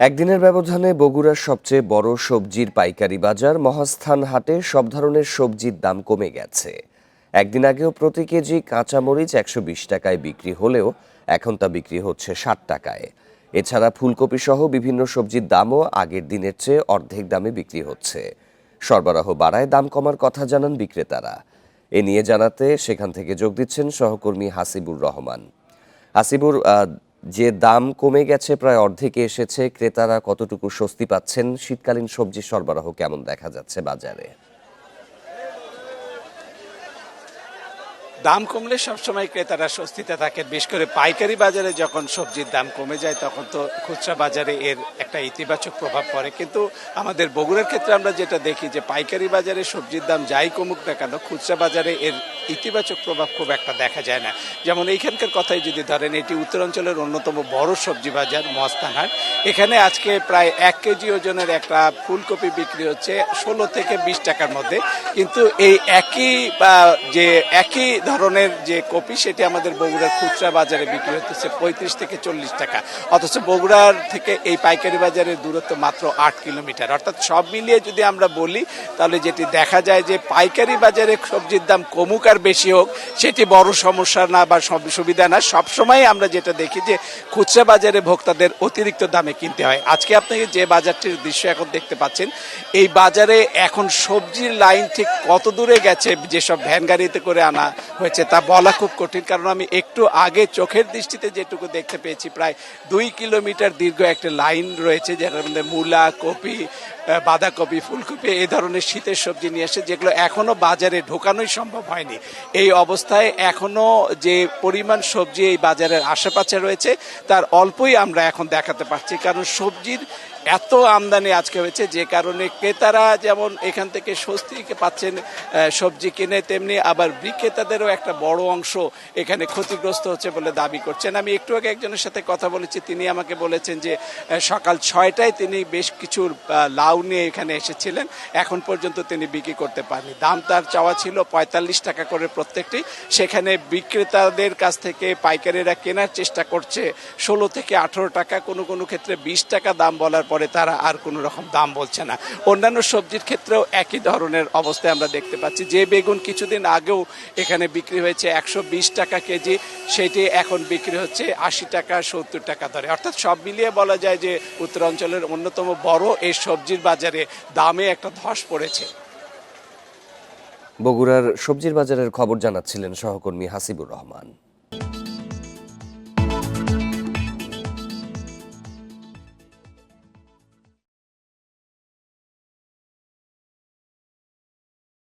একদিনের ব্যবধানে বগুড়ার সবচেয়ে বড় সবজির পাইকারি বাজার মহাস্থান হাটে সব ধরনের সবজির দাম কমে গেছে। একদিন আগেও প্রতি কেজি কাঁচামরিচ একশো বিশ টাকায় বিক্রি হলেও এখন তা বিক্রি হচ্ছে ষাট টাকায়। এছাড়া ফুলকপি সহ বিভিন্ন সবজির দামও আগের দিনের চেয়ে অর্ধেক দামে বিক্রি হচ্ছে। সরবরাহ বাড়ায় দাম কমার কথা জানান বিক্রেতারা। এ নিয়ে জানাতে সেখান থেকে যোগ দিচ্ছেন সহকর্মী হাসিবুর রহমান। হাসিবুর যে দাম কমে গেছে প্রায় অর্ধেকে এসেছে, ক্রেতারা কতটুকু স্বস্তি পাচ্ছেন? শীতকালীন সবজি সরবরাহ কেমন দেখা যাচ্ছে বাজারে? দাম কমলে সবসময় ক্রেতারা স্বস্তিতে থাকেন। বিশেষ করে পাইকারি বাজারে যখন সবজির দাম কমে যায়, তখন তো খুচরা বাজারে এর একটা ইতিবাচক প্রভাব পড়ে। কিন্তু আমাদের বগুড়ার ক্ষেত্রে আমরা যেটা দেখি যে, পাইকারি বাজারে সবজির দাম যাই কমুক না কেন, খুচরা বাজারে এর ইতিবাচক প্রভাব খুব একটা দেখা যায় না। যেমন এইখানকার কথাই যদি ধরেন, এটি উত্তরাঞ্চলের অন্যতম বড় সবজি বাজার, মস্তানহাট। এখানে আজকে প্রায় এক কেজি ওজনের একটা ফুলকপি বিক্রি হচ্ছে ষোলো থেকে বিশ টাকার মধ্যে। কিন্তু এই একই বা যে একই ধরনের যে কপি, সেটি আমাদের বগুড়ার খুচরা বাজারে বিক্রি হতেছে পঁয়ত্রিশ থেকে চল্লিশ টাকা। অথচ বগুড়ার থেকে এই পাইকারি বাজারের দূরত্ব মাত্র আট কিলোমিটার। অর্থাৎ সব মিলিয়ে যদি আমরা বলি, তাহলে যেটি দেখা যায় যে পাইকারি বাজারে সবজির দাম কমুক আর বেশি হোক, সেটি বড় সমস্যা না বা সব সুবিধা না। সবসময় আমরা যেটা দেখি যে খুচরা বাজারে ভোক্তাদের অতিরিক্ত দামে কিনতে হয়। আজকে আপনি যে বাজারটির দৃশ্য এখন দেখতে পাচ্ছেন, এই বাজারে এখন সবজির লাইন ঠিক কত দূরে গেছে, যেসব ভ্যান গাড়িতে করে আনা হয়েছে তা বলা খুব কঠিন, কারণ আমি একটু আগে চোখের দৃষ্টিতে যেটুকু দেখতে পেয়েছি, প্রায় দুই কিলোমিটার দীর্ঘ একটা লাইন রয়েছে, যেটার মধ্যে মূলা, কপি বাঁধাকপি, ফুলকপি, এই ধরনের শীতের সবজি নিয়ে আসে, যেগুলো এখনও বাজারে ঢোকানোই সম্ভব হয়নি। এই অবস্থায় এখনও যে পরিমাণ সবজি এই বাজারের আশেপাশে রয়েছে, তার অল্পই আমরা এখন দেখাতে পারছি, কারণ সবজির এত আমদানি আজকে হয়েছে যে কারণে ক্রেতারা যেমন এখান থেকে স্বস্তি পাচ্ছেন সবজি কিনে, তেমনি আবার বিক্রেতাদেরও একটা বড় অংশ এখানে ক্ষতিগ্রস্ত হচ্ছে বলে দাবি করছেন। আমি একটু আগে একজনের সাথে কথা বলেছি, তিনি আমাকে বলেছেন যে সকাল ছয়টায় তিনি বেশ কিছু লাউ নিয়ে এখানে এসেছিলেন। এখন পর্যন্ত তিনি বিক্রি করতে পারেনি দাম তার চাওয়া ছিল পঁয়তাল্লিশ টাকা করে প্রত্যেকটি। সেখানে বিক্রেতাদের কাছ থেকে পাইকারিরা কেনার চেষ্টা করছে ষোলো থেকে আঠেরো টাকা, কোনো কোনো ক্ষেত্রে বিশ টাকা দাম বলার পরে তারা আর কোনো রকম দাম বলছে না। অন্যান্য সবজির ক্ষেত্রেও একই ধরনের অবস্থায় আমরা দেখতে পাচ্ছি। যে বেগুন কিছুদিন আগেও এখানে বিক্রি হয়েছে একশো বিশ টাকা কেজি, সেটি এখন বিক্রি হচ্ছে আশি টাকা, সত্তর টাকা ধরে অর্থাৎ সব মিলিয়ে বলা যায় যে উত্তরাঞ্চলের অন্যতম বড় এই সবজির বাজারে দামে একটা ধস পড়েছে। বগুড়ার সবজির বাজারের খবর জানাচ্ছিলেন সহকর্মী হাসিবুর রহমান।